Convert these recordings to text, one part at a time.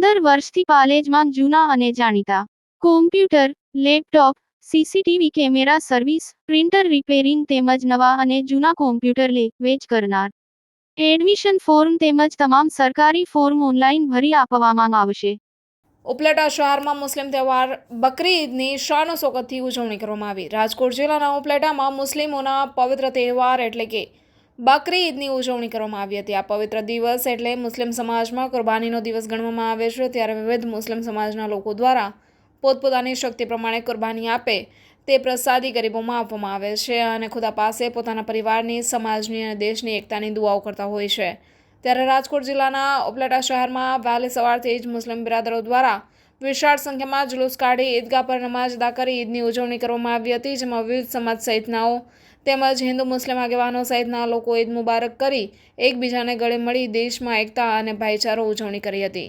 વર્ષથી પાલેજમાં જૂના અને જાણીતા. Computer, laptop, CCTV camera service, printer repairing તેમજ નવા અને જૂના કોમ્પ્યુટર લે, વેચ કરનાર. એડમિશન ફોર્મ તેમજ તમામ સરકારી ફોર્મ ઓનલાઈન ભરી આપવામાં આવશે. ઉપલેટા શહેરમાં મુસ્લિમ તહેવાર બકરી ઈદની શાનો શોકતથી ઉજવણી કરવામાં આવી. રાજકોટ જિલ્લાના ઉપલેટામાં મુસ્લિમોના પવિત્ર તહેવાર એટલે કે બકરી ઈદની ઉજવણી કરવામાં આવી હતી. આ પવિત્ર દિવસ એટલે મુસ્લિમ સમાજમાં કુરબાનીનો દિવસ ગણવામાં આવે છે. ત્યારે વિવિધ મુસ્લિમ સમાજના લોકો દ્વારા પોતપોતાની શક્તિ પ્રમાણે કુરબાની આપે તે પ્રસાદી ગરીબોમાં આપવામાં આવે છે અને ખુદા પાસે પોતાના પરિવારની, સમાજની અને દેશની એકતાની દુઆઓ કરતા હોય છે. ત્યારે રાજકોટ જિલ્લાના ઉપલેટા શહેરમાં વહેલી સવારથી જ મુસ્લિમ બિરાદરો દ્વારા વિશાળ સંખ્યામાં જુલુસ કાઢી ઈદગાહ પર નમાજ અદા કરી ઈદની ઉજવણી કરવામાં આવી હતી જેમાં વિવિધ સમાજ સહિતનાઓ તેમજ હિન્દુ મુસ્લિમ આગેવાનો સહિતના લોકો ઈદ મુબારક કરી એકબીજાને ગળે મળી દેશમાં એકતા અને ભાઈચારો ઉજવણી કરી હતી.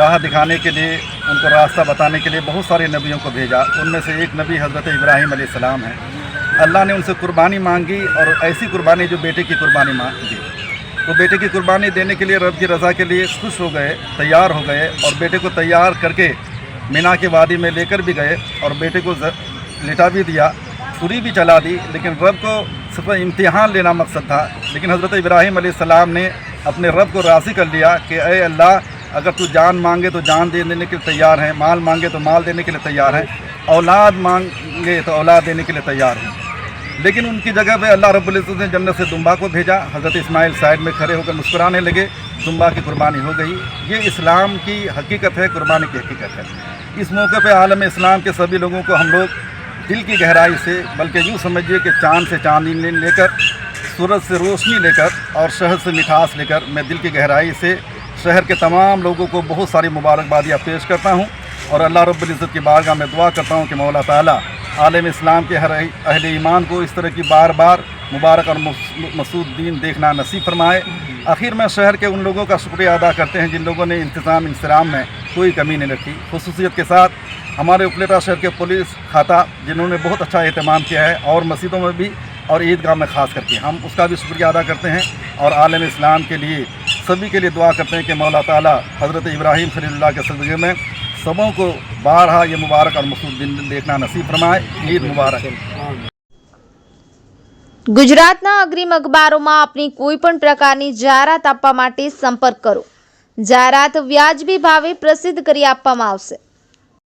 راہ دکھانے کے لیے، ان کو راستہ بتانے کے لیے بہت سارے نبیوں کو بھیجا۔ ان میں سے ایک نبی حضرت ابراہیم علیہ السلام ہیں۔ اللہ نے ان سے قربانی مانگی اور ایسی قربانی جو بیٹے کی قربانی مانگی تو بیٹے کی قربانی دینے کے لیے رب کی رضا کے لیے خوش ہو گئے، تیار ہو گئے اور بیٹے کو تیار کر کے مینا کے وادی میں لے کر بھی گئے اور بیٹے کو لٹا بھی دیا چھری بھی چلا دی۔ لیکن رب کو صرف امتحان لینا مقصد تھا۔ لیکن حضرت ابراہیم علیہ السلام نے اپنے رب کو راضی کر لیا کہ اے اللہ اگر تو جان مانگے تو جان دینے کے لیے تیار ہیں، مال مانگے تو مال دینے کے لیے تیار ہیں، اولاد مانگے تو اولاد دینے کے لیے تیار ہیں۔ لیکن ان کی جگہ پہ اللہ رب العزت نے جنت سے دمبا کو بھیجا۔ حضرت اسماعیل سائڈ میں کھڑے ہو کر مسکرانے لگے۔ دمبا کی قربانی ہو گئی۔ یہ اسلام کی حقیقت ہے، قربانی کی حقیقت ہے۔ اس موقع پہ عالم اسلام کے سبھی لوگوں کو ہم لوگ دل کی گہرائی سے، بلکہ یوں سمجھیے کہ چاند سے چاندنی لے کر، سورج سے روشنی لے کر اور شہد سے مٹھاس لے کر میں دل کی گہرائی سے شہر کے تمام لوگوں کو بہت ساری مبارکبادیاں پیش کرتا ہوں اور اللہ رب العزت کی بارگاہ میں دعا کرتا ہوں کہ مولا تعالیٰ عالم اسلام کے ہر اہل ایمان کو اس طرح کی بار بار مبارک اور مسعود دین دیکھنا نصیب فرمائے۔ آخر میں شہر کے ان لوگوں کا شکریہ ادا کرتے ہیں جن لوگوں نے انتظام انسرام میں کوئی کمی نہیں رکھی۔ خصوصیت کے ساتھ ہمارے اپلیٹا شہر کے پولیس کھاتا جنہوں نے بہت اچھا اہتمام کیا ہے اور مسجدوں میں بھی اور عیدگاہ میں خاص کر کے ہم اس کا بھی شکریہ ادا کرتے ہیں اور عالم اسلام کے لیے سبھی کے لیے دعا کرتے ہیں کہ مولا تعالیٰ حضرت ابراہیم صلی اللہ کے صدقے میں سبوں کو بارہا یہ مبارک اور مخصوص دن دیکھنا نصیب فرمائے۔ عید مبارک۔ ગુજરાતના અગ્રીમ અખબારોમાં આપની કોઈ પણ પ્રકારની જાહેરાત આપવા માટે સંપર્ક કરો. જાહેરાત વ્યાજબી ભાવે પ્રસિદ્ધ કરી આપવામાં આવશે.